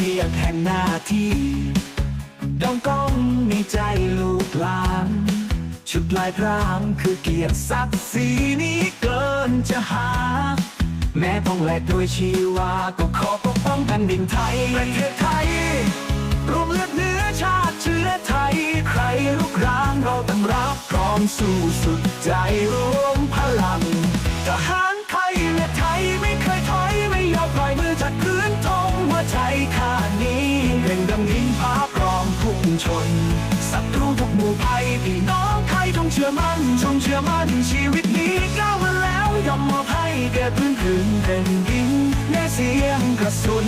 เกียรติแห่งหน้าที่ดองก้องในใจลูกหลาน ชุดลายพรางคือเกียรติศักดิ์ศรีนี้เกินจะหา แม้ต้องแลกด้วยชีวา ก็ขอปกป้องแผ่นดินไทย ประเทศไทยรวมเลือดเนื้อชาติเชื้อไทย ใครลุกรานเราต้องรับพร้อมสู้สุดใจรวมพลังทหาร ท่านี้เร่งดำหินพาพร้อมพุ่งชนศัตรูทุกหมู่ภัยพี่น้องไทยจงเชื่อมั่นจงเชื่อมั่นชีวิตนี้ก้าวมาแล้วยอมมอบให้แก่พื้นผืนแผ่นดินแน่เสียงกระสุน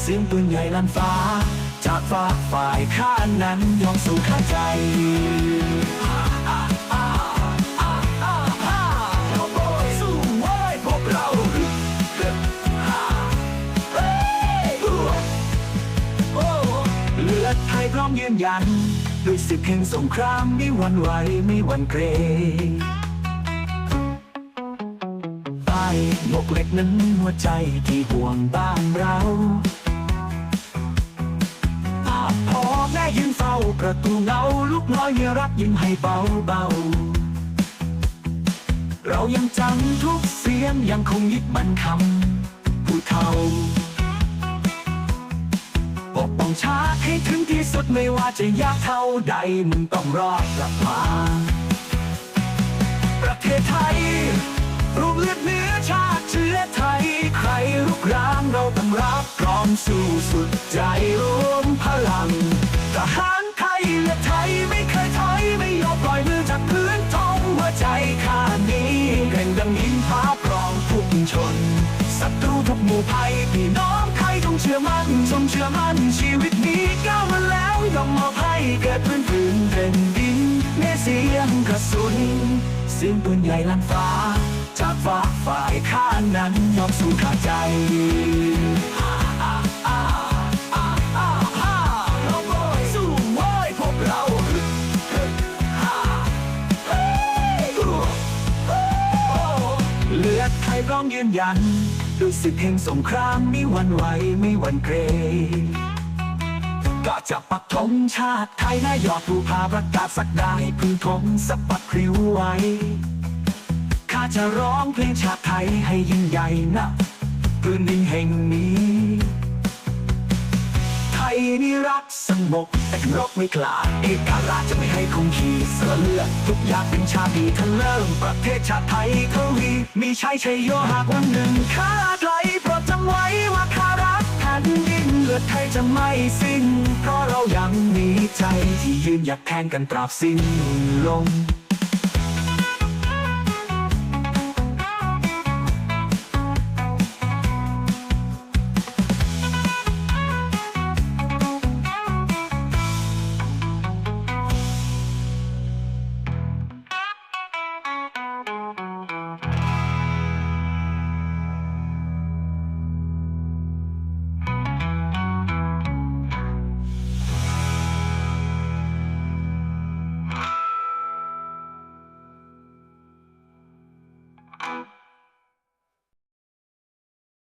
เสียงปืนใหญ่ลั่นฟ้า จากฝากฝ่ายข้านั้นยอมสู่ข้าใจ ร้อมยืนยัน ด้วยสิบแห่งสงครามไม่หวันไหวไม่หวันเกรงใต้หมกเหล็กนั้นหัวใจที่ห่วงบ้านเราภาพพ่อแม่ยืนเฝ้าประตูเงาลูกน้อยเมียรักยิ้มให้เบาเบาเรายังจำทุกเสียงยังคงยึดมันคำผู้เฒ่า องชาติให้ถึงที่สุดไม่ว่าจะยากเท่าใดมึงต้องรอดกลับมา ประเทศไทยรูปเลือดเนื้อชาติเชื้อไทย ใครลุกรามเราต้องรับพร้อมสู้สุดใจรวมพลังทหารไทยและไทยไม่เคยถอยไม่ยอมปล่อยมือจากพื้นท้องหัวใจข้านี้แกร่งดังหินผาพร้อมพุ่งชนศัตรูทุกหมู่ภัย เชื่อมั่นจงเชื่อมั่นชีวิตนี้ก้าวมาแล้วยอมมอบให้แก่พื้นผืนแผ่นดินแม้เสียงกระสุนเสียงปืนใหญ่ลั่นฟ้า จากฝากฝ่ายข้านั้นยอมสู้ขาดใจเราโบยสู้ไว้พวกเราเลือดไทยร้องยืนยัน ด้วยสิทธิแห่งสงครามไม่หวั่นไหวไม่หวั่นเกรงก็จะปักธงชาติไทยนายอดผู้พาประกาศสักดาให้พึงทงสะปัดคริ้วไว้ข้าจะร้องเพลงชาติไทยให้ยิ่งใหญ่นะพื้นดินแห่งนี้ ก แต่รบไม่กล้าเอกราชจะไม่ให้คงขีเสือเลือดทุกอย่างเป็นชาติดีทั้งเริ่มประเทศชาติไทยทวีมีชัยชัยโยหากวันหนึ่งข้าไกลโปรดจำไว้ว่าข้ารักแผ่นดินเลือดไทยจะไม่สิ้น เพราะเรายังมีใจที่ยืนหยัดแทนกันตราบสิ้นลม